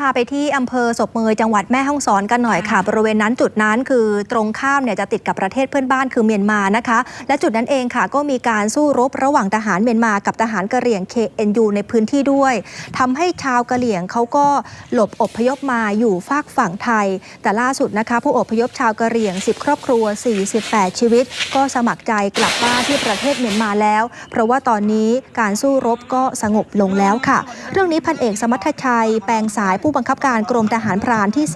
พาไปที่อำเภอศพเมยจังหวัดแม่ฮ่องสอนกันหน่อยค่ะ บริเวณนั้นจุดนั้นคือตรงข้ามเนี่ยจะติดกับประเทศเพื่อนบ้านคือเมียนมานะคะ และจุดนั้นเองค่ะก็มีการสู้รบระหว่างทหารเมียนมากับทหารกะเหรี่ยง KNU ในพื้นที่ด้วยทำให้ชาวกะเหรี่ยงเขาก็หลบอพยพมาอยู่ฝากฝั่งไทย แต่ล่าสุดนะคะผู้อพยพชาวกะเหรี่ยง 10 ครอบครัว 48 ชีวิต ก็สมัครใจกลับบ้านที่ประเทศเมียนมาแล้ว เพราะว่าตอนนี้การสู้รบก็สงบลงแล้วค่ะ เรื่องนี้พันเอกสมัทชัยแปลงสายผู้บังคับการกรมทหารพรานที่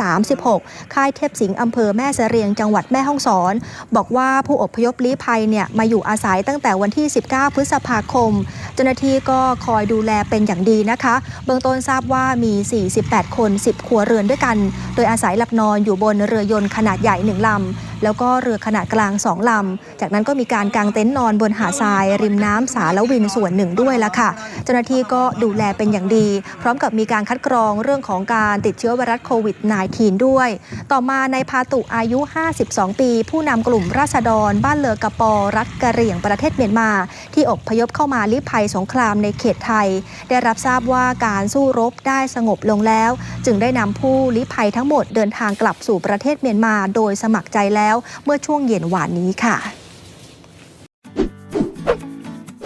36 ค่ายเทพสิงห์อำเภอแม่เสรียงจังหวัดแม่ฮ่องสอน บอกว่าผู้อพยพลี้ภัยเนี่ยมาอยู่อาศัยตั้งแต่วันที่ 19 พฤษภาคม เจ้าหน้าที่ก็คอยดูแลเป็นอย่างดีนะคะ เบื้องต้นทราบว่ามี 48 คน 10 ครัวเรือนด้วยกัน โดยอาศัยหลับนอนอยู่บนเรือยนต์ขนาดใหญ่หนึ่งลำแล้วก็เรือขนาดกลางสองลำ จากนั้นก็มีการกางเต็นท์นอนบนหาดทราย ริมน้ำสารวินส่วนหนึ่งด้วยละค่ะ เจ้าหน้าที่ก็ดูแลเป็นอย่างดี พร้อมกับมีการคัดกรองเรื่องของการติดเชื้อไวรัสโควิด -19 ด้วย ต่อมาในพาตุอายุ 52 ปี ผู้นำกลุ่มราษฎร บ้านเลอกะปอรัฐกะเหรี่ยงประเทศเมียนมา ที่อพยพเข้ามาลี้ภัยสงครามในเขตไทย ได้รับทราบว่าการสู้รบได้สงบลงแล้ว จึงได้นำผู้ลี้ภัยทั้งหมดเดินทางกลับสู่ประเทศเมียนมา โดยสมัครใจแล้วเมื่อช่วงเย็นหวานนี้ค่ะ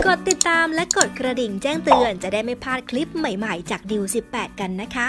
กดติดตามและกดกระดิ่งแจ้งเตือนจะได้ไม่พลาดคลิปใหม่ๆ จากดิว18 กันนะคะ